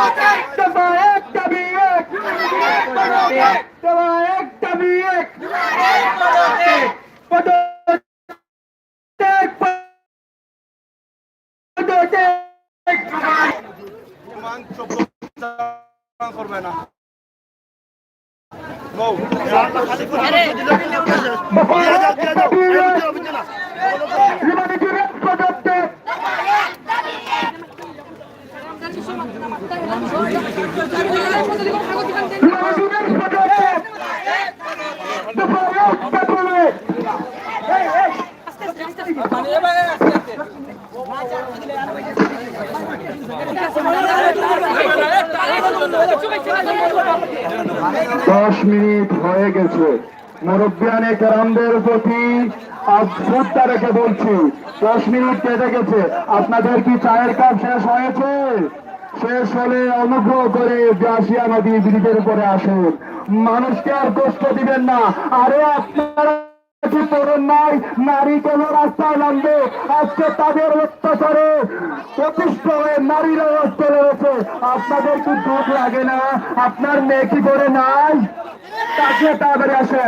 দফা এক দাবি এক দফা এক দাবি এক করবে না দশ মিনিট হয়ে গেছে। মুরব্বিয়ানে কেরামদের প্রতি শ্রদ্ধা রেখে বলছি, দশ মিনিট কেটে গেছে। আপনাদের কি চায়ের কাপ শেষ হয়েছে? শেষ হলে অনুগ্রহ করে ব্যাসিয়া নদী ব্রিজের উপরে আসুন। মানুষকে আর কষ্ট দিবেন না। আরে আপনারা নাই। নারী নামবে। আজকে তাদের হয়ে নারীরা আপনাদের লাগে না? আপনার মেয়ে কি করে নাই? তাকে তাড়াতাড়ি আসে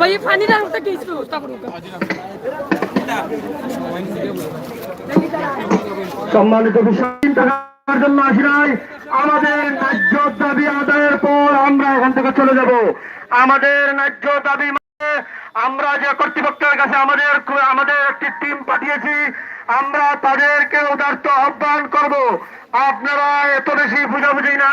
ভাই সম্মানিত বিষয় জন্য আসি আমাদের ন্যায্য দাবি আদায়ের পর আমরা এখান থেকে চলে যাব। আমাদের ন্যায্য দাবি মানে আমরা যে কর্তৃপক্ষের কাছে আমাদের আমাদের একটি টিম পাঠিয়েছি, আমরা তাদেরকে উদার্ত আহ্বান করব। আপনারা এত বেশি বুঝাবুঝি না